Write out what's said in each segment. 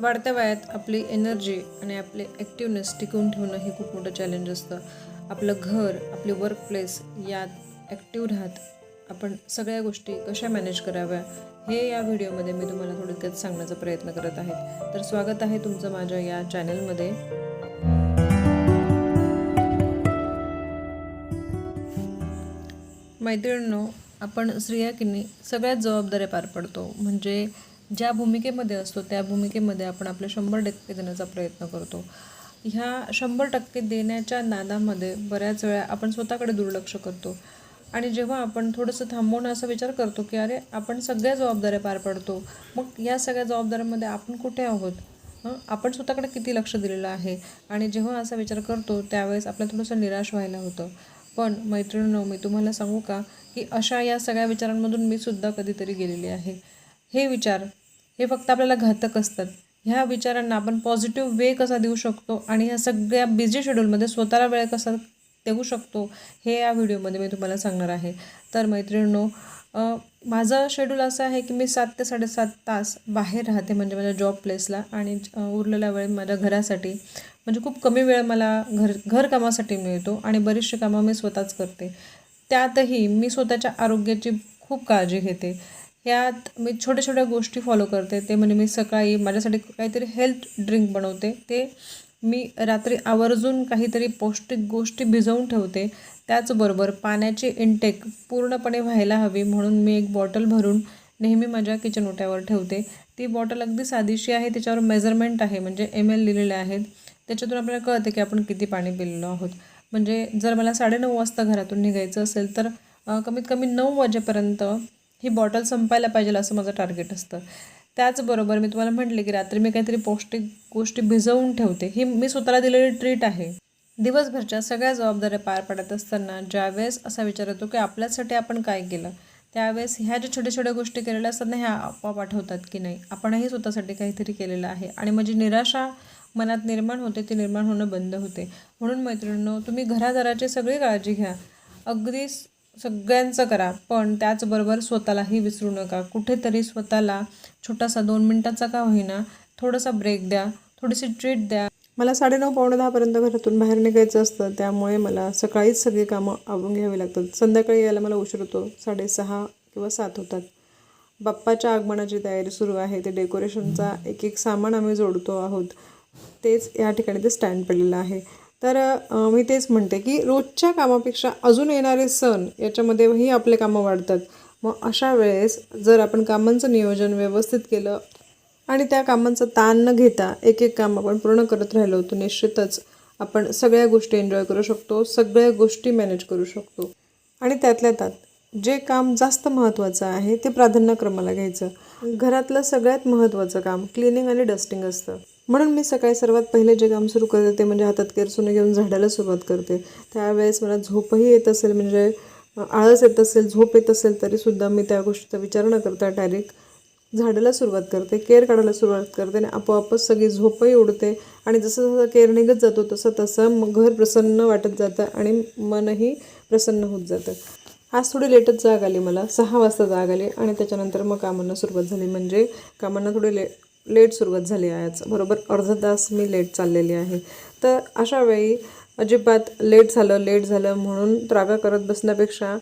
वाढत्या वयात आपली एनर्जी आणि आपले ॲक्टिवनेस टिकवून ठेवणं हे खूप मोठं चॅलेंज असतं. आपलं घर आपले वर्क प्लेस यात ॲक्टिव्ह राहत आपण सगळ्या गोष्टी कशा मॅनेज कराव्या हे या व्हिडिओमध्ये मी तुम्हाला थोडक्यात सांगण्याचा प्रयत्न करत आहे. तर स्वागत आहे तुमचं माझ्या या चॅनलमध्ये मैत्रिणींनो आपण स्त्रिया किनी सगळ्यात जबाबदाऱ्या पार पडतो. म्हणजे ज्या भूमिकेमध्ये असतो त्या भूमिकेमध्ये आपण आपले शंभर टक्के देण्याचा प्रयत्न करतो. ह्या शंभर टक्के देण्याच्या नादामध्ये बऱ्याच वेळा आपण स्वतःकडे दुर्लक्ष करतो. आणि जेव्हा आपण थोडंसं थांबवून असा विचार करतो की अरे आपण सगळ्या जबाबदाऱ्या पार पडतो. मग या सगळ्या जबाबदाऱ्यांमध्ये आपण कुठे आहोत? हं? आपण स्वतःकडे किती लक्ष दिलेलं आहे? आणि जेव्हा असा विचार करतो त्यावेळेस आपल्याला थोडंसं निराश व्हायला होतं. पण मैत्रिणींनो मी तुम्हाला सांगू का की अशा या सगळ्या विचारांमधून मी सुद्धा कधीतरी गेलेली आहे. हे विचार हे फक्त आपल्याला घातक असतात. ह्या विचारांना आपण पॉझिटिव्ह वे कसा देऊ शकतो आणि ह्या सगळ्या बिझी शेड्यूलमध्ये स्वतःला वेळ कसा देऊ शकतो हे या व्हिडिओमध्ये मी तुम्हाला सांगणार आहे. तर मैत्रिणींनो माझं शेड्यूल असं आहे की मी सात ते साडेसात तास बाहेर राहते म्हणजे माझ्या जॉब प्लेसला आणि उरलेला वेळ माझ्या घरासाठी म्हणजे खूप कमी वेळ मला घर घरकामासाठी मिळतो आणि बरीचशी कामं मी स्वतःच करते. त्यातही मी स्वतःच्या आरोग्याची खूप काळजी घेते. ह्यात मी छोट्या छोट्या गोष्टी फॉलो करते. ते म्हणजे मी सकाळी माझ्यासाठी काहीतरी हेल्थ ड्रिंक बनवते. ते मी रात्री आवर्जून काहीतरी पौष्टिक गोष्टी भिजवून ठेवते. त्याचबरोबर पाण्याची इंटेक पूर्णपणे व्हायला हवी म्हणून मी एक बॉटल भरून नेहमी माझ्या किचन ओट्यावर ठेवते. ती बॉटल अगदी साधीशी आहे त्याच्यावर मेजरमेंट आहे म्हणजे एम एल लिहिलेले आहेत. त्याच्यातून आपल्याला कळते की आपण किती पाणी पिलेलो आहोत. म्हणजे जर मला साडेनऊ वाजता घरातून निघायचं असेल तर कमीत कमी नऊ वाजेपर्यंत ही बॉटल संपायला पाहिजे असं माझं टार्गेट असतं. त्याचबरोबर मी तुम्हाला म्हटले की रात्री मी काहीतरी पौष्टिक गोष्टी भिजवून ठेवते. ही मी स्वतःला दिलेली ट्रीट आहे. दिवसभरच्या सगळ्या जबाबदाऱ्या पार पाडत असताना ज्यावेळेस असा विचार येतो की आपल्यासाठी आपण काय केलं त्यावेळेस ह्या ज्या छोट्या छोट्या गोष्टी केलेल्या असतात ना ह्या आपोआप आठवतात की नाही. आपणही स्वतःसाठी काहीतरी केलेलं आहे आणि माझी निराशा मनात निर्माण होते ती निर्माण होणं बंद होते. म्हणून मैत्रिणींनो तुम्ही घरादाराची सगळी काळजी घ्या. अगदी सगळ्यांचं करा पण त्याचबरोबर स्वतःलाही विसरू नका. कुठेतरी स्वतःला छोटासा दोन मिनटाचा का होईना थोडासा ब्रेक द्या थोडीशी ट्रीट द्या. मला साडेनऊ पावणे दहापर्यंत घरातून बाहेर निघायचं असतं त्यामुळे मला सकाळीच सगळी कामं आवरून घ्यावी लागतात. संध्याकाळी यायला मला उशीर होतो साडेसहा किंवा सात होतात. बाप्पाच्या आगमनाची तयारी सुरू आहे ते डेकोरेशनचा एक एक सामान आम्ही जोडतो आहोत. तेच या ठिकाणी ते स्टँड पडलेलं आहे. तर मी तेच म्हणते की रोजच्या कामापेक्षा अजून येणारे सण याच्यामध्येही आपले कामं वाढतात. मग अशा वेळेस जर आपण कामांचं नियोजन व्यवस्थित केलं आणि त्या कामांचा ताण न घेता एक एक काम आपण पूर्ण करत राहिलो तर निश्चितच आपण सगळ्या गोष्टी एन्जॉय करू शकतो सगळ्या गोष्टी मॅनेज करू शकतो. आणि त्यातल्या त्यात जे काम जास्त महत्त्वाचं आहे ते प्राधान्यक्रमाला घ्यायचं. घरातलं सगळ्यात महत्त्वाचं काम क्लिनिंग आणि डस्टिंग असतं. म्हणून मी सकाळी सर्वात पहिले जे काम सुरू करते ते म्हणजे हातात केरसुने घेऊन झाडायला सुरुवात करते. त्यावेळेस मला झोपही येत असेल म्हणजे आळस येत असेल झोप येत असेल तरीसुद्धा मी त्या गोष्टीचा विचार न करता डायरेक्ट झाडाला सुरुवात करते केअर काढायला सुरुवात करते आणि आपोआपच सगळी झोपही उडते आणि जसं जसं केअर निघत जातो तसं तसं मग घर प्रसन्न वाटत जातं आणि मनही प्रसन्न होत जातं. आज थोडी लेटच जाग आली मला सहा वाजता जाग आली आणि त्याच्यानंतर मग कामांना सुरुवात झाली. म्हणजे कामांना थोडी ले लेट सुरुवात झाली आहे आज. बरोबर अर्धा तास मी लेट चाललेली आहे. तर अशा वेळी अजिबात लेट झालं लेट झालं म्हणून त्रागा करत बसण्यापेक्षा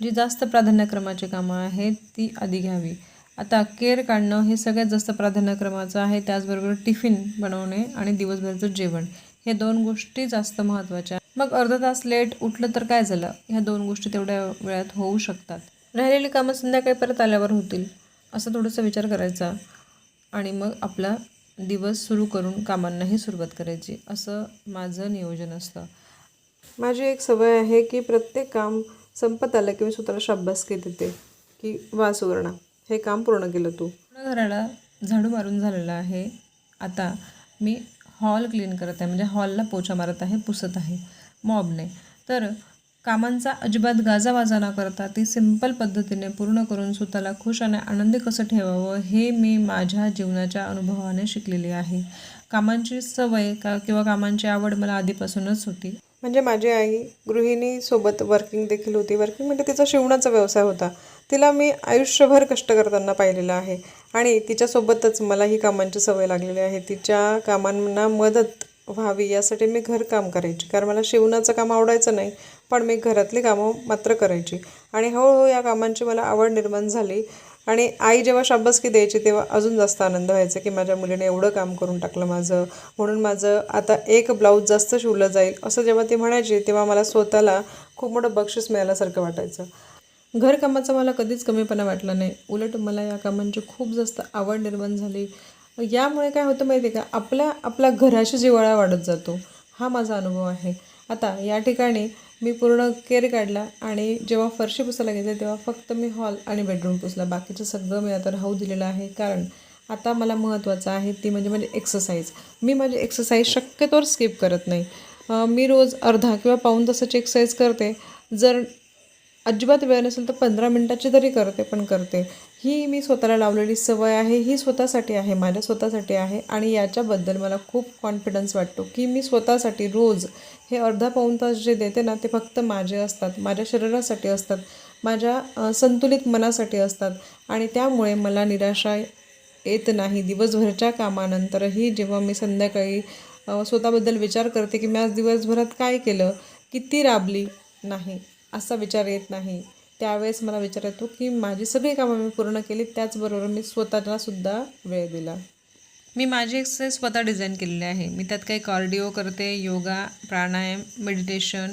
जी जास्त प्राधान्यक्रमाची कामं आहेत ती आधी घ्यावी. आता केअर काढणं हे सगळ्यात जास्त प्राधान्यक्रमाचं आहे. त्याचबरोबर टिफिन बनवणे आणि दिवसभरचं जेवण. हे दोन गोष्टी जास्त महत्त्वाच्या मग अर्धा तास लेट उठलं तर काय झालं? ह्या दोन गोष्टी तेवढ्या वेळात होऊ शकतात. राहिलेली कामं संध्याकाळी परत आल्यावर होतील. असं थोडंसं विचार करायचा. आणि मग आपला दिवस सुरू करून कामांनाही सुरुवात करायची. असं माझं नियोजन असतं. माझी एक सवय आहे की प्रत्येक काम संपत आलं की मी स्वतःला शाब्बासकी देते. की वा सुवर्णा हे काम पूर्ण केलं तू. घराला झाडू मारून झालेला आहे. आता मी हॉल क्लीन करत आहे. म्हणजे हॉलला पोछा मारत आहे पुसत आहे. मॉबने तर कामांचा अजिबात गाजावाजा न करता ती सिंपल पद्धतीने पूर्ण करून स्वतःला खुश आणि आनंदी कसं ठेवावं हे मी माझ्या जीवनाच्या अनुभवाने शिकलेली आहे. कामांची सवय का किंवा कामांची आवड मला आधीपासूनच होती. म्हणजे माझी आई गृहिणीसोबत वर्किंग देखील होती. वर्किंग म्हणजे तिचा शिवणाचा व्यवसाय होता. तिला मी आयुष्यभर कष्ट करताना पाहिलेलं आहे. आणि तिच्यासोबतच मला ही कामांची सवय लागलेली आहे. तिच्या कामांना मदत व्हावी यासाठी मी घरकाम करायची. कारण मला शिवणाचं काम आवडायचं नाही पण मी घरातली कामं मात्र करायची. आणि हळूहळू या कामांची मला आवड निर्माण झाली. आणि आई जेव्हा शाबासकी द्यायची तेव्हा अजून जास्त आनंद व्हायचा की माझ्या मुलीने एवढं काम करून टाकलं माझं. म्हणून माझं आता एक ब्लाऊज जास्त शिवलं जाईल असं जेव्हा ती म्हणायची तेव्हा मला स्वतःला खूप मोठं बक्षीस मिळाल्यासारखं वाटायचं. घरकामाचा मला कधीच कमीपणा वाटला नाही. उलट मला या कामांची खूप जास्त आवड निर्माण झाली. यामुळे काय होतं माहिती आहे का? आपल्या आपल्या घराशी जिवाळा वाढत जातो. हा माझा अनुभव आहे. आता या ठिकाणी मी पूर्ण केअर काढला आणि जेव्हा फरशी पुसायला घेतले तेव्हा फक्त मी हॉल आणि बेडरूम पुसला. बाकीचं सगळं मी आता राहू दिलेलं आहे. कारण आता मला महत्त्वाचं आहे ती म्हणजे म्हणजे एक्सरसाइज मी माझी एक्सरसाइज शक्यतोवर स्किप करत नाही. मी रोज अर्धा किंवा पाऊण तासाची एक्सरसाइज करते. जर अजिबात वेळ नसेल तर पंधरा मिनटाची तरी करते पण करते. ही मी स्वतःला लावलेली सवय आहे ही स्वतःसाठी आहे माझ्या स्वतःसाठी आहे आणि याच्याबद्दल मला खूप कॉन्फिडन्स वाटतो की मी स्वतःसाठी रोज हे अर्धा पाऊण तास जे देते ना ते फक्त माझे असतात माझ्या शरीरासाठी असतात माझ्या संतुलित मनासाठी असतात आणि त्यामुळे मला निराशा येत नाही. दिवसभरच्या कामानंतरही जेव्हा मी संध्याकाळी स्वतःबद्दल विचार करते की मी आज दिवसभरात काय केलं किती राबली नाही. असा विचार येत नाही. त्यावेळेस मला विचार येतो की माझी सगळी कामं मी पूर्ण केली त्याचबरोबर मी स्वतःलासुद्धा वेळ दिला. मी माझी एक्सरसाइज स्वतः डिझाईन केलेले आहे. मी त्यात काही कार्डिओ करते योगा प्राणायाम मेडिटेशन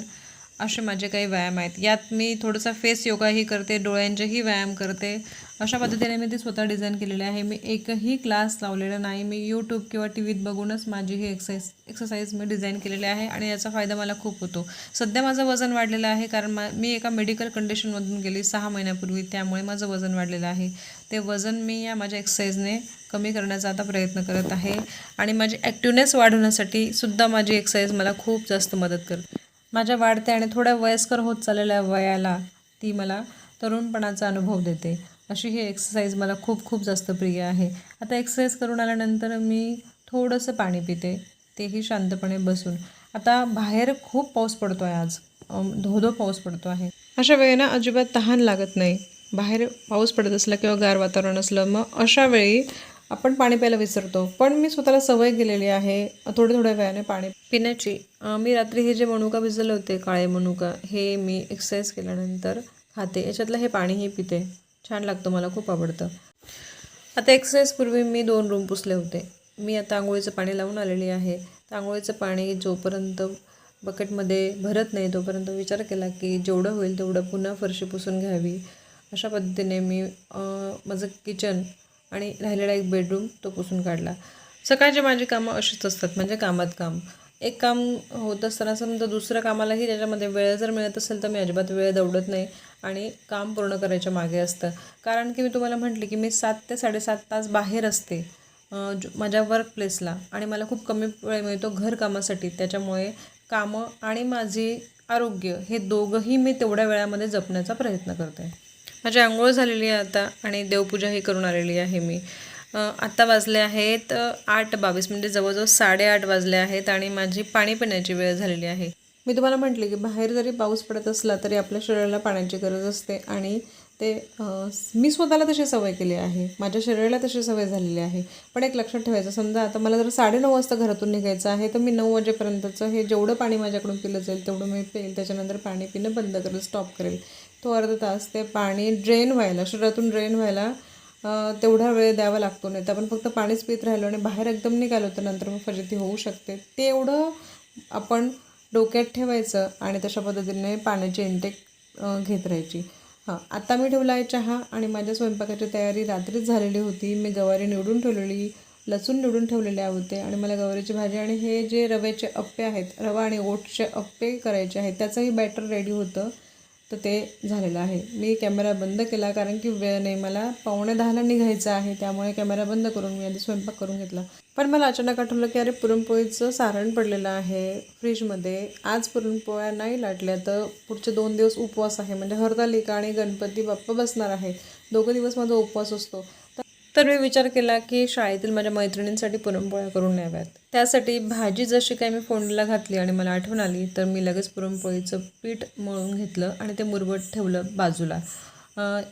असे माझे काही व्यायाम आहेत. यात मी थोडंसं फेस योगाही करते डोळ्यांचेही व्यायाम करते. अशा पद्धतीने मी ती स्वतः डिझाईन केलेली आहे. मी एकही क्लास लावलेला नाही. मी यूट्यूब किंवा टी व्हीत बघूनच माझी ही एक्सरसाइज एक्सरसाइज मी डिझाईन केलेली आहे आणि याचा फायदा मला खूप होतो. सध्या माझं वजन वाढलेलं आहे कारण मा मी एका मेडिकल कंडिशनमधून गेली सहा महिन्यापूर्वी. त्यामुळे माझं वजन वाढलेलं आहे. ते वजन मी या माझ्या एक्सरसाइजने कमी करण्याचा आता प्रयत्न करत आहे आणि माझी ॲक्टिवनेस वाढवण्यासाठी सुद्धा माझी एक्सरसाइज मला खूप जास्त मदत करते. माझ्या वाढत्या आणि थोड्या वयस्कर होत चाललेल्या वयाला ती मला तरुणपणाचा अनुभव देते. अशी ही एक्सरसाइज मला खूप खूप जास्त प्रिय आहे. आता एक्सरसाइज करून आल्यानंतर मी थोडंसं पाणी पिते तेही शांतपणे बसून. आता बाहेर खूप पाऊस पडतो आहे आज धोधो पाऊस पडतो आहे. अशा वेळेला अजिबात तहान लागत नाही. बाहेर पाऊस पडत असला किंवा गार वातावरण असलं मग अशा वेळी आपण पाणी प्यायला विसरतो. पण मी स्वतःला सवय केलेली आहे थोड्या थोड्या वेळाने पाणी पिण्याची. मी रात्री हे जे मनुका भिजवले होते काळे मनुका हे मी एक्सरसाइज केल्यानंतर खाते. याच्यातलं हे पाणीही पिते. छान लागतं मला खूप आवडतं. आता एक्सरसाईजपूर्वी मी दोन रूम पुसले होते. मी आता आंघोळीचं पाणी लावून आलेली आहे. आंघोळीचं पाणी जोपर्यंत बकेटमध्ये भरत नाही तोपर्यंत विचार केला की जेवढं होईल तेवढं पुन्हा फरशी पुसून घ्यावी. अशा पद्धतीने मी माझं किचन आणि राहिलेला एक बेडरूम तो पुसून काढला. सकाळचे माझी कामं अशीच असतात म्हणजे कामात काम. एक काम होत असताना समजा दुसऱ्या कामालाही त्याच्यामध्ये वेळ जर मिळत असेल तर मी अजिबात वेळ दौडत नाही. आणि काम पूर्ण करायच्या मागे असतं. कारण की मी तुम्हाला म्हटले की मी सात ते साडेसात तास बाहेर असते माझ्या वर्क प्लेसला आणि मला खूप कमी वेळ मिळतो घरकामासाठी त्याच्यामुळे कामं आणि माझे आरोग्य हे दोघंही मी तेवढ्या वेळामध्ये जपण्याचा प्रयत्न करते. माझी आंघोळ झालेली आहे आता आणि देवपूजाही करून आलेली आहे मी. आत्ता वाजले आहेत आठ बावीस. म्हणजे जवळजवळ साडेआठ वाजले आहेत आणि माझी पाणी पिण्याची वेळ झालेली आहे. मी तुम्हाला म्हटले की बाहेर जरी पाऊस पडत असला तरी आपल्या शरीराला पाण्याची गरज असते आणि ते मी स्वतःला तशी सवय केली आहे. माझ्या शरीराला तशी सवय झालेली आहे. पण एक लक्षात ठेवायचं समजा आता मला जर साडेनऊ वाजता घरातून निघायचं आहे तर मी नऊ वाजेपर्यंतचं हे जेवढं पाणी माझ्याकडून पिलं जाईल तेवढं मी पेल त्याच्यानंतर पाणी पिणं बंद करेल स्टॉप करेल. तो अर्धा तास ते पाणी ड्रेन व्हायला शरीरातून ड्रेन व्हायला तेवढा वेळ द्यावा लागतो. नाही तर आपण फक्त पाणीच पित राहिलो आणि बाहेर एकदम निघालो तर नंतर मग फजिती होऊ शकते. तेवढं आपण डोक्यात ठेवायचं आणि तशा पद्धतीने पाण्याची इंटेक घेत राहायची. हां आत्ता मी ठेवला आहे चहा आणि माझ्या स्वयंपाकाची तयारी रात्रीच झालेली होती. मी गवारी निवडून ठेवलेली लसूण निवडून ठेवलेले होते आणि मला गवारीची भाजी आणि हे जे रव्याचे अप्पे आहेत रवा आणि ओटचे अप्पे करायचे आहेत त्याचंही बॅटर रेडी होतं. तर ते झालेलं आहे. मी कॅमेरा बंद केला कारण की वेळ नाही मला पावणे दहाला निघायचं आहे त्यामुळे कॅमेरा बंद करून मी आधी स्वयंपाक करून घेतला. पण मला अचानक आठवलं की अरे पुरणपोळीचं सारण पडलेलं आहे फ्रीजमध्ये. आज पुरणपोळ्या नाही लाटल्या तर पुढचे दोन दिवस उपवास आहे. म्हणजे हरतालिका आणि गणपती बाप्पा बसणार आहे दोघं दिवस माझा उपवास असतो. तर मी विचार केला की शाळेतील माझ्या मैत्रिणींसाठी पुरणपोळ्या करून न्याव्यात. त्यासाठी भाजी जशी काही मी फोंडीला घातली आणि मला आठवण आली तर मी लगेच पुरणपोळीचं पीठ मळून घेतलं आणि ते मुरबट ठेवलं बाजूला.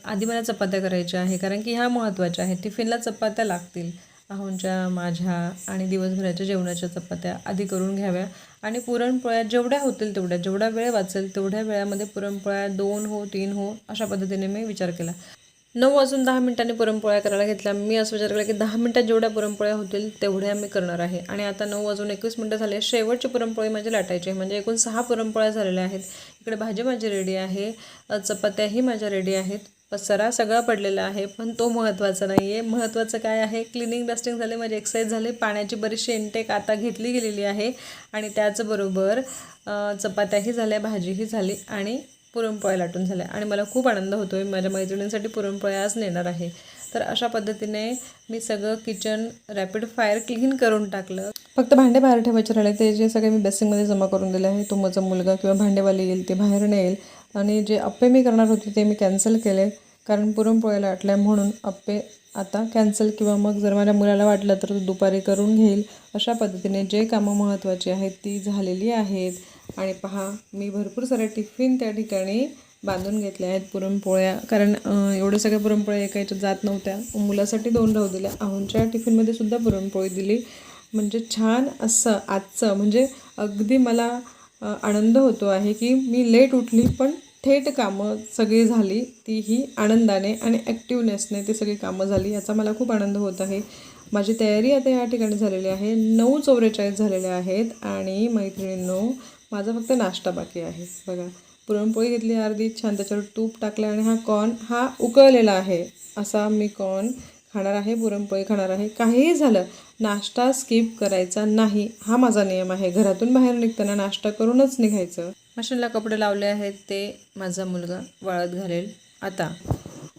आधी मला चपात्या करायच्या आहे कारण की ह्या महत्त्वाच्या आहेत. टिफिनला चपात्या लागतील. अहोंच्या माझ्या आणि दिवसभराच्या जेवणाच्या चपात्या आधी करून घ्याव्या. आणि पुरणपोळ्या जेवढ्या होतील तेवढ्या जेवढा वेळ वाचेल तेवढ्या वेळामध्ये पुरणपोळ्या दोन हो तीन हो अशा पद्धतीने मी विचार केला. नऊ वाजून दहा मिनिटांनी पुरणपोळ्या करायला घेतल्या. मी असं विचार केला की दहा मिनिटात जेवढ्या पुरणपोळ्या होतील तेवढ्या मी करणार आहे. आणि आता नऊ वाजून एकवीस मिनटं झाले. शेवटची पुरणपोळी माझी लाटायची आहे. म्हणजे एकूण सहा पुरणपोळ्या झालेल्या आहेत. इकडे भाजी माझी रेडी आहे. चपात्याही माझ्या रेडी आहेत. पसारा सगळा पडलेला आहे पण तो महत्त्वाचा नाही आहे महत्त्वाचं काय आहे? क्लिनिंग डस्टिंग झाले माझी एक्सरसाइज झाले. पाण्याची बरीचशी इंटेक आता घेतली गेलेली आहे. आणि त्याचबरोबर चपात्याही झाल्या भाजीही झाली. आणि पुरणपोळ्या लाटून झाल्या. आणि मला खूप आनंद होतो आहे माझ्या मैत्रिणींसाठी पुरणपोळ्या आज नेणार आहे. तर अशा पद्धतीने मी सगळं किचन रॅपिड फायर क्लीन करून टाकलं. फक्त भांडे बाहेर ठेवायचे राहिले. ते जे सगळे मी बेसिंगमध्ये जमा करून दिले आहे तो माझा मुलगा किंवा भांडेवाली येईल ते बाहेर नेईल. येईल आणि जे अप्पे मी करणार होते ते मी कॅन्सल केले. कारण पुरणपोळ्याला लाटल्या म्हणून अप्पे आता कॅन्सल किंवा मग जर माझ्या मुलाला वाटलं तर तो दुपारी करून घेईल. अशा पद्धतीने जे कामं महत्त्वाची आहेत ती झालेली आहेत. आणि पहा मी भरपूर सारे टिफिन त्या ठिकाणी बांधून घेतल्या आहेत पुरणपोळ्या. कारण एवढ्या सगळ्या पुरणपोळ्या एका याच्यात जात नव्हत्या. मुलासाठी दोन राहू दिल्या. आहूंच्या टिफिनमध्ये सुद्धा पुरणपोळी दिली. म्हणजे छान असं आजचं म्हणजे अगदी मला आनंद होतो आहे की मी लेट उठली पण थेट कामं सगळी झाली. तीही आनंदाने आणि ॲक्टिवनेसने ती सगळी कामं झाली. याचा मला खूप आनंद होत आहे. माझी तयारी आता या ठिकाणी झालेली आहे. नऊ चौवेचाळीस झालेल्या आहेत. आणि मैत्रिणींनो माझा फक्त नाश्ता बाकी आहे. बघा पुरणपोळी घेतली अर्धी छान त्याच्यावर तूप टाकलं आणि हा कॉर्न हा उकळलेला आहे. असा मी कॉर्न खाणार आहे पुरणपोळी खाणार आहे. काहीही झालं नाश्ता स्किप करायचा नाही. हा माझा नियम आहे. घरातून बाहेर निघताना नाश्ता करूनच निघायचं. मशीनला कपडे लावले आहेत ते माझा मुलगा वाळत घालेल. आता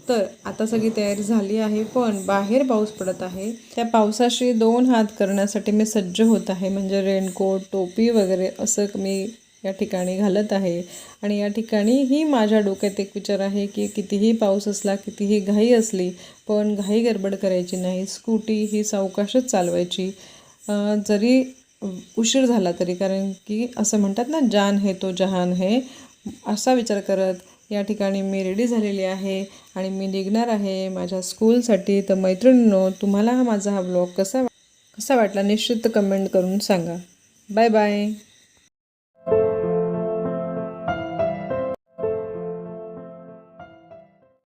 तर आता सगळी तयारी झाली आहे पण बाहेर पाऊस पडत आहे. त्या पावसाशी दोन हात करण्यासाठी मी सज्ज होत आहे. म्हणजे रेनकोट टोपी वगैरे असं मी या ठिकाणी घालत आहे. आणि या ठिकाणी ही माझ्या डोक्यात एक विचार आहे की कितीही पाऊस असला कितीही घाई असली पण घाई गडबड करायची नाही. स्कूटी ही सावकाशच चालवायची. जरी उशीर झाला तरी कारण की असं म्हणतात ना जान है तो जहान है. असा विचार करत या ठिकाणी मी रेडी झालेली आहे आणि मी निघणार आहे माझ्या स्कूलसाठी तर मैत्रिणींनो तुम्हाला हा माझा हा ब्लॉग कसा कसा वाटला निश्चित कमेंट करून सांगा. Bye bye